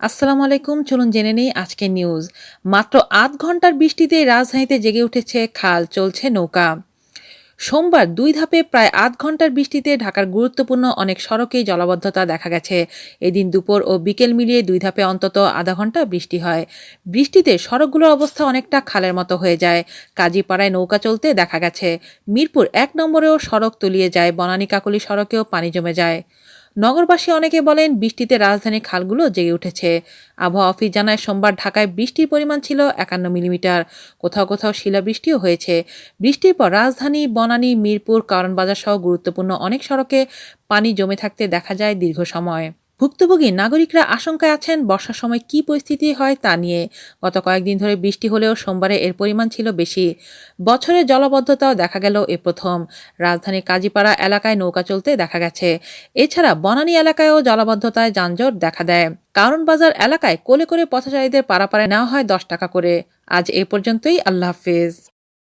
আসসালামু আলাইকুম, চলুন জেনে নেই আজকে নিউজ মাত্র আধ ঘণ্টার বৃষ্টিতে রাজধানীতে জেগে উঠেছে খাল, চলছে নৌকা। সোমবার দুই ধাপে প্রায় আধ ঘণ্টার বৃষ্টিতে ঢাকার গুরুত্বপূর্ণ অনেক সড়কেই জলাবদ্ধতা দেখা গেছে। এদিন দুপুর ও বিকেল মিলিয়ে দুই ধাপে অন্তত আধা ঘণ্টা বৃষ্টি হয়। বৃষ্টিতে সড়কগুলোর অবস্থা অনেকটা খালের মতো হয়ে যায়। কাজীপাড়ায় নৌকা চলতে দেখা গেছে। মিরপুর এক নম্বরেও সড়ক তলিয়ে যায়, বনানী কাকলি সড়কেও পানি জমে যায়। নগরবাসী অনেকে বলেন বৃষ্টিতে রাজধানীর খালগুলো জেগে উঠেছে। আবহাওয়া অফিস জানায়, সোমবার ঢাকায় বৃষ্টির পরিমাণ ছিল একান্ন মিলিমিটার। কোথাও কোথাও শিলাবৃষ্টিও হয়েছে। বৃষ্টির পর রাজধানী, বনানী, মিরপুর কারণবাজার সহ গুরুত্বপূর্ণ অনেক সড়কে পানি জমে থাকতে দেখা যায় দীর্ঘ সময়। ভুক্তভোগী নাগরিকরা আশঙ্কায় আছেন বর্ষার সময় কী পরিস্থিতি হয় তা নিয়ে। গত কয়েকদিন ধরে বৃষ্টি হলেও সোমবারে এর পরিমাণ ছিল বেশি। বছরে জলবদ্ধতাও দেখা গেল এ প্রথম। রাজধানীর কাজীপাড়া এলাকায় নৌকা চলতে দেখা গেছে। এছাড়া বনানী এলাকায়ও জলাবদ্ধতায় যানজট দেখা দেয়। কারণ বাজার এলাকায় কোলে করে পথচারীদের পারাপারে নেওয়া হয় দশ টাকা করে। আজ এ পর্যন্তই, আল্লাহ হাফেজ।